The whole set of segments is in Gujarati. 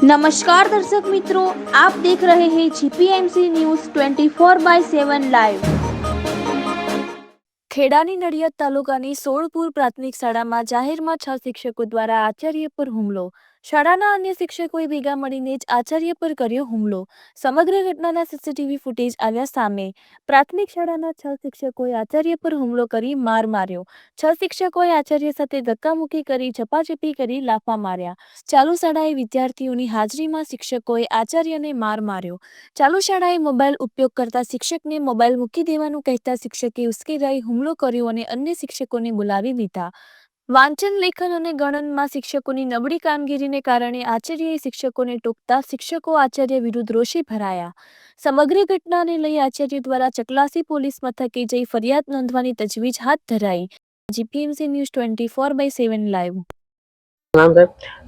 નમસ્કાર દર્શક મિત્રો, આપ દેખ રહે હે જીપીએમસી ન્યૂઝ 24 બાય 7 લાઈવ ખેડાની નડિયાદ તાલુકાની સોળપુર પ્રાથમિક શાળામાં જાહેરમાં છ શિક્ષકો દ્વારા આચાર્ય પર હુમલો. શાળાના અન્ય શિક્ષકોએ ભેગા મળીને જ આચાર્ય પર કર્યો હુમલો. સમગ્ર ઘટનાના સીસીટીવી ફૂટેજ આવ્યા સામે. પ્રાથમિક શાળાના છ શિક્ષકોએ આચાર્ય પર હુમલો કરી માર માર્યો. છ શિક્ષકોએ આચાર્ય સાથે ધક્કામુક્કી કરી ઝપાઝપી કરી, લાફા માર્યા. ચાલુ શાળાએ વિદ્યાર્થીઓની હાજરીમાં શિક્ષકોએ આચાર્યને માર માર્યો. ચાલુ શાળાએ મોબાઈલ ઉપયોગ કરતા શિક્ષકને મોબાઈલ મૂકી દેવાનું કહેતા શિક્ષકે ઉશ્કેરાઈ હુમલો કર્યો અને અન્ય શિક્ષકોને બોલાવી લીધા વાંચન લેખન અને ગણનમાં શિક્ષકોની નબળી કામગીરીને કારણે આચાર્યએ શિક્ષકોને ટોકતા શિક્ષકો આચાર્ય વિરુદ્ધ રોષે ભરાયા. સમગ્ર ઘટનાને લઈ આચાર્ય દ્વારા ચકલાસી પોલીસ મથકે જઈ ફરિયાદ નોંધવાની તજવીજ હાથ ધરાઈ. GPMC news twenty four by seven live.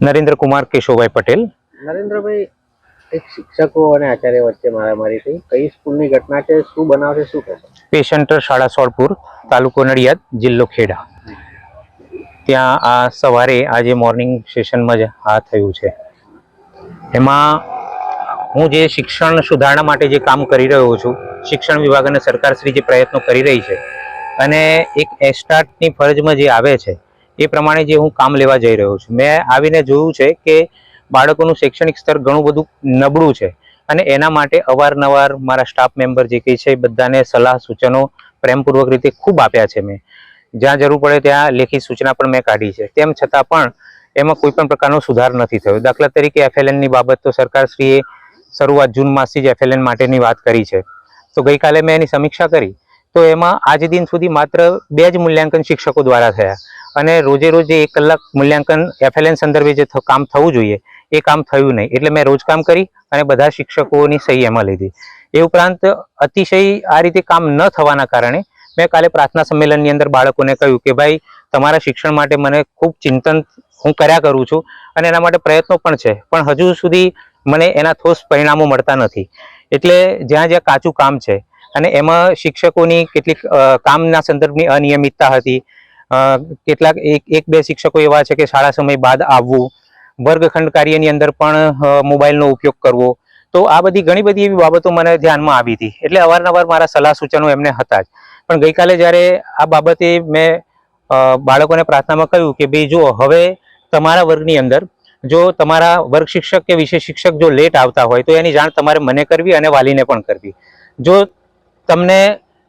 Narendra Kumar Keshobhai Patel. Narendrabhai એક શિક્ષકો અને આચાર્ય વચ્ચે મારામારી થઈ. કઈ સ્કૂલની ઘટના છે? શું બનાવશે શું કહેશો? પેશન્ટર શાળા સોળપુર તાલુકો નડિયાદ જિલ્લો ખેડા. ત્યાં આ સવારે આજે મોર્નિંગ સેશનમાં જ આ થયું છે. એમાં હું જે શિક્ષણ સુધારણા માટે જે કામ કરી રહ્યો છું, શિક્ષણ વિભાગ અને સરકારશ્રી જે પ્રયત્નો કરી રહી છે અને એક એસ્ટાર્ટની ફરજમાં જે આવે છે, એ પ્રમાણે જે હું કામ લેવા જઈ રહ્યો છું. મેં આવીને જોયું છે કે બાળકોનું શૈક્ષણિક સ્તર ઘણું બધું નબળું છે અને એના માટે અવારનવાર મારા સ્ટાફ મેમ્બર જે કંઈ છે બધાને સલાહ સૂચનો પ્રેમપૂર્વક રીતે ખૂબ આપ્યા છે મેં. જ્યાં જરૂર પડે ત્યાં લેખિત સૂચના પણ મેં કાઢી છે. તેમ છતાં પણ એમાં કોઈ પણ પ્રકારનો સુધાર નથી થયો. દાખલા તરીકે એફએલએનની બાબત તો સરકારશ્રીએ શરૂઆત જૂન માસથી જ એફએલએન માટેની વાત કરી છે. તો ગઈકાલે મેં એની સમીક્ષા કરી. તો એમાં આજ દિન સુધી માત્ર બે જ મૂલ્યાંકન શિક્ષકો દ્વારા થયા. અને રોજે રોજ જે એક કલાક મૂલ્યાંકન એફએલએન સંદર્ભે જે કામ થવું જોઈએ, એ કામ થયું નહીં. એટલે મેં રોજ કામ કરી અને બધા શિક્ષકોની સહી એમાં લીધી. એ ઉપરાંત અતિશય આ રીતે કામ ન થવાના કારણે મેં કાલે પ્રાર્થના સંમેલનની અંદર બાળકોને કહ્યું કે ભાઈ, તમારા શિક્ષણ માટે મને ખૂબ ચિંતન હું કર્યા કરું છું અને એના માટે પ્રયત્નો પણ છે, પણ હજુ સુધી મને એના ઠોસ પરિણામો મળતા નથી. એટલે જ્યાં જ્યાં કાચું કામ છે અને એમાં શિક્ષકોની કેટલીક કામના સંદર્ભની અનિયમિતતા હતી કેટલાક એક એક બે શિક્ષકો એવા છે કે શાળા સમય બાદ આવવું, વર્ગખંડ કાર્યની અંદર પણ મોબાઈલનો ઉપયોગ કરવો. તો આ બધી ઘણી બધી એવી બાબતો મને ધ્યાનમાં આવી હતી. એટલે અવારનવાર મારા સલાહ સૂચનો એમને હતા જ. પણ ગઈકાલે જ્યારે આ બાબતે મેં બાળકોને પ્રાર્થનામાં કહ્યું કે ભાઈ જુઓ હવે તમારા વર્ગની અંદર જો તમારા વર્ગ શિક્ષક કે વિષય શિક્ષક જો લેટ આવતા હોય તો એની જાણ તમારે મને કરવી અને વાલીને પણ કરવી. જો તમને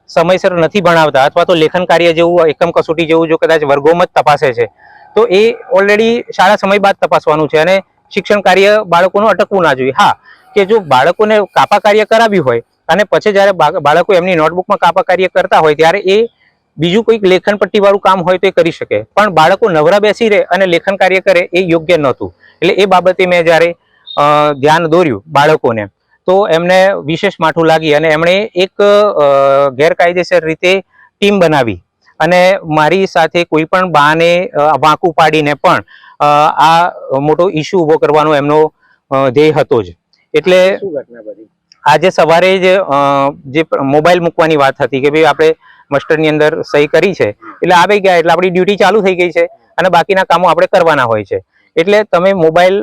સમયસર નથી ભણાવતા અથવા તો લેખન કાર્ય જેવું, એકમ કસોટી જેવું જો કદાચ વર્ગોમાં જ તપાસે છે, તો એ ઓલરેડી શાળા સમય બાદ તપાસવાનું છે અને શિક્ષણ કાર્ય બાળકોનું અટકવું ના જોઈએ. હા, કે જો બાળકોને કાપા કાર્ય કરાવ્યું હોય અને પછી જ્યારે બાળકો એમની નોટબુકમાં કાપા કાર્ય કરતા હોય ત્યારે એ બીજું કોઈક લેખન પટ્ટીવાળું કામ હોય તો એ કરી શકે. પણ બાળકો નવરા બેસી રહે અને લેખન કાર્ય કરે એ યોગ્ય નહોતું. એટલે એ બાબતે મેં જ્યારે ધ્યાન દોર્યું બાળકોને, તો એમને વિશેષ માઠું લાગી અને એમણે એક ગેરકાયદેસર રીતે ટીમ બનાવી. અને મારી સાથે કોઈ પણ બાને વાંકું પાડીને પણ આ મોટો ઇસ્યુ ઊભો કરવાનો એમનો ધ્યેય હતો જ. એટલે આજે સવારે જ જે મોબાઈલ મૂકવાની વાત હતી કે ભાઈ આપણે મસ્ટરની અંદર સહી કરી છે. એટલે આવી ગયા, એટલે આપણી ડ્યુટી ચાલુ થઈ ગઈ છે અને બાકીના કામો આપણે કરવાના હોય છે. એટલે તમે મોબાઈલ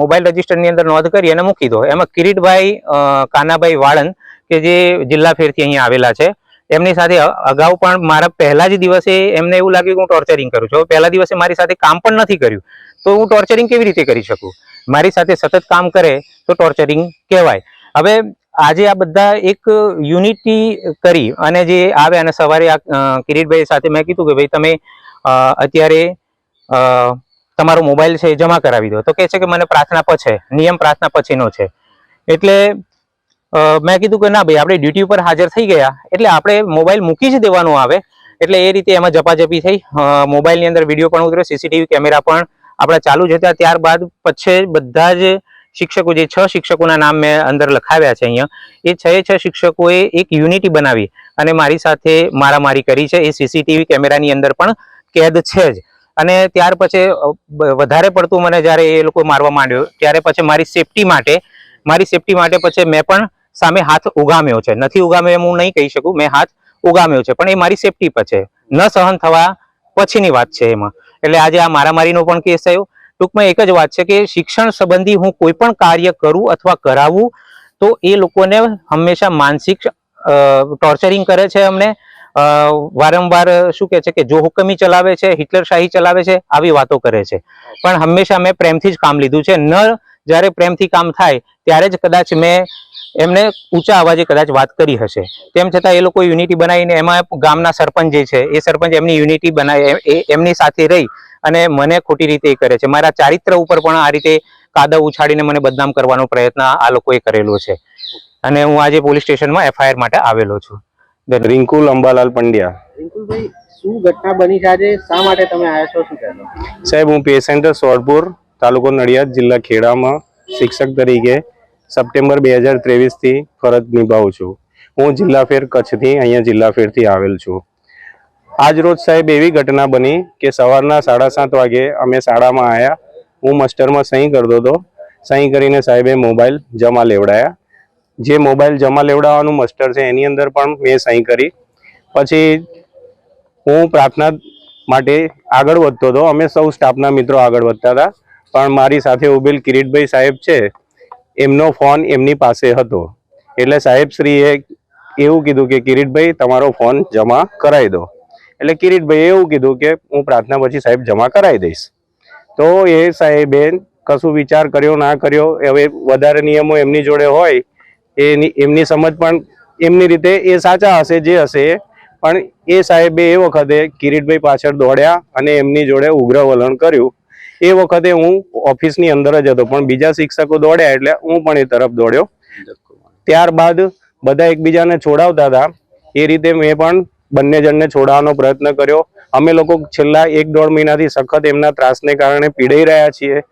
મોબાઈલ રજિસ્ટરની અંદર નોંધ કરી અને મૂકી દો. એમાં કિરીટભાઈ કાનાભાઈ વાળંદ કે જે જિલ્લા ફેરથી અહીંયા આવેલા છે, એમની સાથે અગાઉ પણ મારા પહેલા જ દિવસે એમને એવું લાગ્યું કે હું ટોર્ચરિંગ કરું છું. પહેલા દિવસે મારી સાથે કામ પણ નથી કર્યું. તો હું ટોર્ચરિંગ કેવી રીતે કરી શકું? મારી સાથે સતત કામ કરે તો ટોર્ચરિંગ કહેવાય. હવે આજે આ બધા એક યુનિટી કરી અને જે આવે અને સવારે આ કિરીટભાઈ સાથે મેં કીધું કે ભાઈ તમે અત્યારે તમારો મોબાઈલ છે જમા કરાવી દો. તો કહે છે કે મને પ્રાર્થના પછી, નિયમ પ્રાર્થના પછીનો છે. એટલે મેં કીધું કે ના ભાઈ, આપણે ડ્યુટી ઉપર હાજર થઈ ગયા. એટલે આપણે મોબાઈલ મૂકી જ દેવાનો આવે. એટલે એ રીતે એમાં ઝપાઝપી થઈ. મોબાઈલની અંદર વીડિયો પણ ઉતર્યો સીસીટીવી કેમેરા પણ આપણા ચાલુ જ હતા. ત્યારબાદ પછી બધા જ શિક્ષકો જે છ શિક્ષકોના નામ મેં અંદર લખાવ્યા છે અહીંયા, એ છ છ શિક્ષકોએ એક યુનિટી બનાવી અને મારી સાથે મારામારી કરી છે. એ સીસીટીવી કેમેરાની અંદર પણ કેદ છે જ. અને ત્યાર પછી વધારે પડતું મને જ્યારે એ લોકો મારવા માંડ્યો, ત્યારે પછી મારી સેફટી માટે, મારી સેફટી માટે પછી મેં પણ સામે હાથ ઉગામ્યો છે. નથી ઉગામ્યો એમ હું નહીં કહી શકું, મેં હાથ ઉગામ્યો છે. પણ એ મારી સેફટી પર છે. ન સહન થવા પછીની વાત છે એમાં. એટલે આજે આ મારામારીનો પણ કેસ થયો. ટૂંકમાં એક જ વાત છે કે શિક્ષણ સંબંધી હું કોઈ પણ કાર્ય કરું અથવા કરાવું, તો એ લોકોને હંમેશા માનસિક ટોર્ચરિંગ કરે છે અમને. વારંવાર શું કહે છે કે જો હુકમી ચલાવે છે હિટલરશાહી ચલાવે છે, આવી વાતો કરે છે. પણ હંમેશા મેં પ્રેમથી જ કામ લીધું છે. ન જ્યારે પ્રેમથી કામ થાય, ત્યારે જ કદાચ મેં એમને ઊંચા અવાજે કદાચ વાત કરી હશે. તેમ છતાં એ લોકો યુનિટી બનાવીને એમાં ગામના સરપંચ જે છે, એ સરપંચ એમની યુનિટી બનાવી એમની સાથે રહી. અને મને ખોટી રીતે એ કરે છે. મારા ચારિત્ર ઉપર પણ આ રીતે કાદવ ઉછાળીને મને બદનામ કરવાનો પ્રયત્ન આ લોકોએ કરેલો છે. અને હું આજે પોલીસ સ્ટેશનમાં એફઆઈઆર માટે આવેલો છું. રિંકુલ અંબાલાલ પંડ્યા. શું ઘટના બની છે આજે? શા માટે તમે આવ્યા છો? શું કહેશો? સાહેબ હું પેશન્ટ સોરપુર તાલુકો નડિયાદ જિલ્લા ખેડામાં શિક્ષક તરીકે સપ્ટેમ્બર બે હજાર ત્રેવીસથી ફરજ નિભાવું છું. હું જિલ્લા ફેર કચ્છથી અહીંયા જિલ્લા ફેરથી આવેલ છું. આજ રોજ સાહેબ એવી ઘટના બની કે સવારના સાડા સાત વાગે અમે શાળામાં આવ્યા હું માસ્ટરમાં સહી કરતો હતો. સહી કરીને સાહેબે મોબાઈલ જમા લેવડાયા. જે મોબાઈલ જમા લેવડાવવાનું માસ્ટર છે, એની અંદર પણ મેં સહી કરી. પછી હું પ્રાર્થના માટે આગળ વધતો હતો. અમે સૌ સ્ટાફના મિત્રો આગળ વધતા હતા. પણ મારી સાથે ઉભેલ કિરીટભાઈ સાહેબ છે, એમનો ફોન એમની પાસે હતો. એટલે સાહેબશ્રીએ એવું કીધું કે, કિરીટભાઈ, તમારો ફોન જમા કરાવી દો. એટલે કિરીટભાઈએ એવું કીધું કે હું પ્રાર્થના પછી સાહેબ જમા કરાવી દઈશ. તો એ સાહેબે કશું વિચાર કર્યો ના કર્યો હવે વધારે નિયમો એમની જોડે હોય એની એમની સમજ પણ એમની રીતે એ સાચા હશે જે હશે. પણ એ સાહેબે એ વખતે કિરીટભાઈ પાછળ દોડ્યા અને એમની જોડે ઉગ્ર વલણ કર્યું. એ વખતે હું ઓફિસની અંદર જ હતો પણ બીજા શિક્ષકો દોડ્યા એટલે હું પણ એ તરફ દોડ્યો. ત્યારબાદ બધા એકબીજાને છોડાવતા હતા. એ રીતે મેં પણ બંને જણને છોડાવવાનો પ્રયત્ન કર્યો. અમે લોકો છેલ્લા એક દોઢ મહિનાથી સખત એમના ત્રાસને કારણે પીડાઈ રહ્યા છીએ.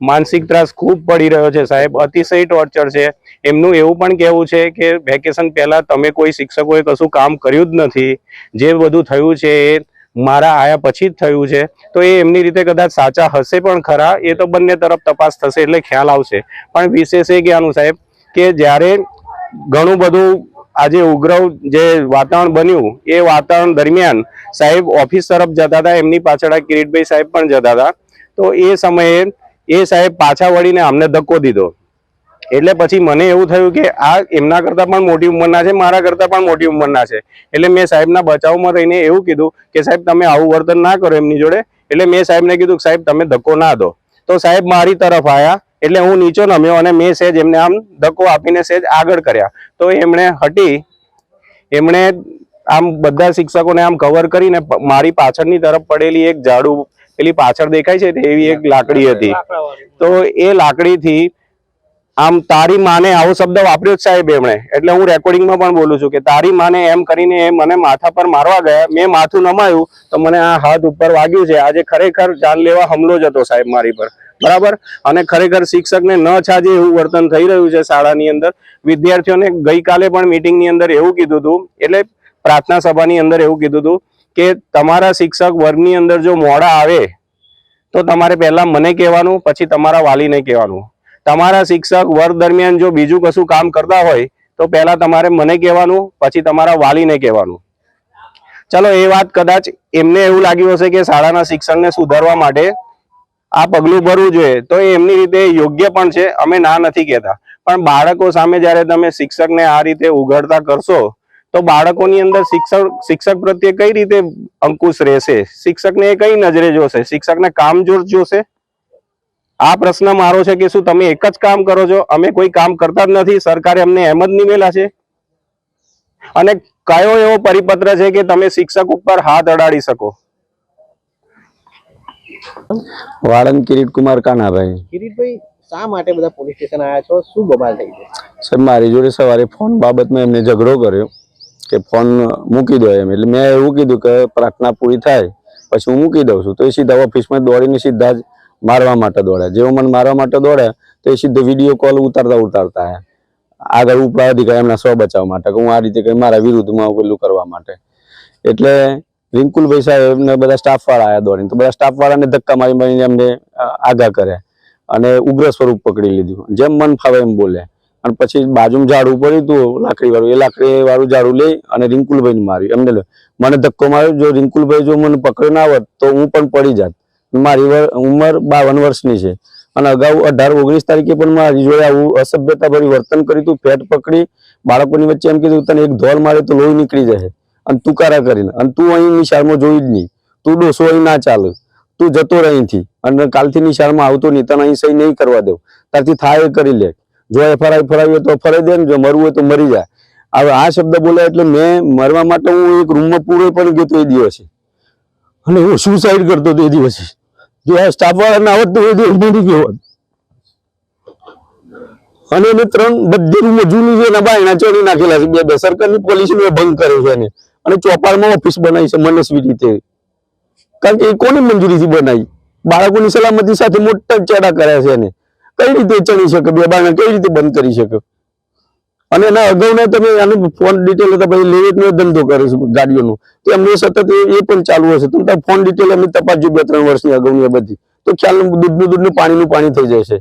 માનસિક ત્રાસ ખૂબ પડી રહ્યો છે સાહેબ. અતિશય ટોર્ચર છે. એમનું એવું પણ કહેવું છે કે વેકેશન પહેલાં તમે કોઈ શિક્ષકોએ કશું કામ કર્યું જ નથી. જે બધું થયું છે એ મારા આયા પછી જ થયું છે. તો એ એમની રીતે કદાચ સાચા હશે પણ ખરા, એ તો બંને તરફ તપાસ થશે એટલે ખ્યાલ આવશે. પણ વિશેષ એ કહેવાનું સાહેબ કે જ્યારે ઘણું બધું આજે ઉગ્ર જે વાતાવરણ બન્યું, એ વાતાવરણ દરમિયાન સાહેબ ઓફિસ તરફ જતા હતા, એમની પાછળ કિરીટભાઈ સાહેબ પણ જતા હતા. તો એ સમયે એ સાહેબ પાછા વળીને અમને ધક્કો દીધો. એટલે પછી મને એવું થયું કે આ એમના કરતા પણ મોટી ઉંમરના છે, મારા કરતા પણ મોટી ઉંમરના છે. એટલે મેં સાહેબના બચાવમાં રહીને એવું કીધું કે સાહેબ તમે આવું વર્તન ના કરો એમની જોડે. એટલે મેં સાહેબને કીધું કે સાહેબ તમે ધક્કો ના દો. તો સાહેબ મારી તરફ આવ્યા એટલે હું નીચો નમ્યો અને મેં સહેજ એમને આમ ધક્કો આપીને સહેજ આગળ કર્યા. તો એમણે હટી એમણે આમ બધા શિક્ષકોને આમ કવર કરીને મારી પાછળની તરફ પડેલી એક ઝાડુ પેલી પાછળ દેખાય છે એવી એક લાકડી હતી. તો એ લાકડીથી આમ તારી માને આવો શબ્દ વાપર્યો જ સાહેબ એમણે. એટલે હું રેકોર્ડિંગમાં પણ બોલું છું કે તારી માને એમ કરીને એ મને માથા પર મારવા ગયા. મેં માથું નમાયું તો મને આ હાથ ઉપર વાગ્યું છે. આજે ખરેખર જાનલેવા હમલો જ હતો સાહેબ મારી પર. બરાબર? અને ખરેખર શિક્ષકને ન છાજે એવું વર્તન થઈ રહ્યું છે શાળાની અંદર. વિદ્યાર્થીઓને ગઈકાલે પણ મિટિંગની અંદર એવું કીધું હતું, એટલે પ્રાર્થના સભાની અંદર એવું કીધું હતું કે તમારા શિક્ષક વર્ગની અંદર જો મોડા આવે, તો તમારે પહેલા મને કહેવાનું, પછી તમારા વાલીને કહેવાનું. તમારા શિક્ષક વર્ગ દરમિયાન જો બીજું કશું કામ કરતા હોય, તો પહેલા તમારે મને કહેવાનું, પછી તમારા વાલીને કહેવાનું. ચલો, એ વાત કદાચ એમને એવું લાગ્યું હશે કે શાળાના શિક્ષણને સુધારવા માટે આ પગલું ભરવું જોઈએ, તો એમની રીતે યોગ્ય પણ છે, અમે ના નથી કહેતા. પણ બાળકો સામે જ્યારે તમે શિક્ષકને આ રીતે ઉઘડતા કરશો, તો બાળકોની અંદર શિક્ષક શિક્ષક પ્રત્યે કઈ રીતે અંકુશ રહેશે? શિક્ષકને એ કઈ નજરે જોશે? શિક્ષકને કામજોર જોશે? આ પ્રશ્ન મારો છે કે શું તમે એક જ કામ કરો છો? અમે કોઈ કામ કરતા જ નથી. સરકારે અમને એમ જ નિમેલા છે. અને કયો એવો પરિપત્ર છે કે તમે શિક્ષક ઉપર હાથ અડાડી શકો? વાળંદ કિરીટ કુમાર કાનાભાઈ. કિરીટભાઈ શા માટે બધા પોલીસ સ્ટેશન આવ્યા છો? શું બબાલ થઈ છે સાહેબ મારી જોડે સવારે ફોન બાબતમાં એમને ઝઘડો કર્યો કે ફોન મૂકી દો એમ. એટલે મેં એવું કીધું કે પ્રાર્થના પૂરી થાય પછી હું મૂકી દઉં છું. તો એ સીધા ઓફિસમાં દોડીને સીધા જ મારવા માટે દોડ્યા જેવો મને મારવા માટે દોડે, તો એ સીધો વીડિયો કોલ ઉતારતા ઉતારતા હે. આગળ ઉપલા અધિકારી એમના સ્વ બચાવ માટે કે હું આ રીતે કંઈ મારા વિરુદ્ધમાં પેલું કરવા માટે. એટલે રિંકુલભાઈ સાહેબ ને બધા સ્ટાફવાળા આવ્યા દોડીને. તો બધા સ્ટાફવાળાને ધક્કા મારી મારીને એમને આઘા કર્યા અને ઉગ્ર સ્વરૂપ પકડી લીધું. જેમ મન ફાવે એમ બોલે. અને પછી બાજુમાં ઝાડું પડ્યું હતું લાકડી વાળું એ લાકડી વાળું ઝાડું લઈ અને રિંકુલભાઈને માર્યું. એમને લે- મને ધક્કો માર્યો. જો રિંકુલભાઈ જો મને પકડ ના આવત તો હું પણ પડી જાત. મારી ઉંમર બાવન વર્ષની છે. અને અગાઉ અઢાર, ઓગણીસ તારીખે પણ મારી જોડે આવું અસભ્યતાભરી વર્તન કર્યું હતું. પેટ પકડી, બાળકોની વચ્ચે એમ કીધું, તને એક ધોલ મારે તો લોહી નીકળી જશે. અને તુકારા કરીને, અને તું અહીં નિશાળમાં જોઈ જ નહીં. તું ડોસો અહીં ના ચાલે. તું જતો અહીંથી. અને કાલથી નિશાળમાં આવતો નહીં. તને અહીં સહી નહીં કરવા દઉં તારથી થાય કરી લે. જો એફઆરઆઈ ફરાવી હોય તો ફરાઈ દે ને. જો મરવું હોય તો મરી જાય હવે આ શબ્દ બોલ્યા એટલે મેં મરવા માટે હું એક રૂમમાં પૂરો પણ ગયો તો એ દિવસે. અને હું સુસાઇડ કરતો એ દિવસે. જો આ સ્ટાફ ના આવત હોત અને એને ત્રણ બધી રૂમો જૂની છે એના બાયણા ચોરી નાખેલા છે. બે બે સરકારની પોલિસીનો ભંગ કર્યો છે એને. અને ચોપાડમાં ઓફિસ બનાવી છે મનસ્વી રીતે. કારણ કે એ કોની મંજૂરીથી બનાવી? બાળકોની સલામતી સાથે મોટા ચેડા કર્યા છે એને. કઈ રીતે ચડી શકે? બે બાળક કઈ રીતે બંધ કરી શકે? અને એના અગાઉના તમે આનું ફોન ડિટેલ હતા, પછી લેવેટનો ધંધો કરે છે ગાડીઓનો. તો એમને સતત એ પણ ચાલુ હશે. તમે ફોન ડિટેલ અમે તપાસ જો બે ત્રણ વર્ષની અગાઉની બધી. તો ખ્યાલ દૂધનું દૂધનું પાણીનું પાણી થઈ જશે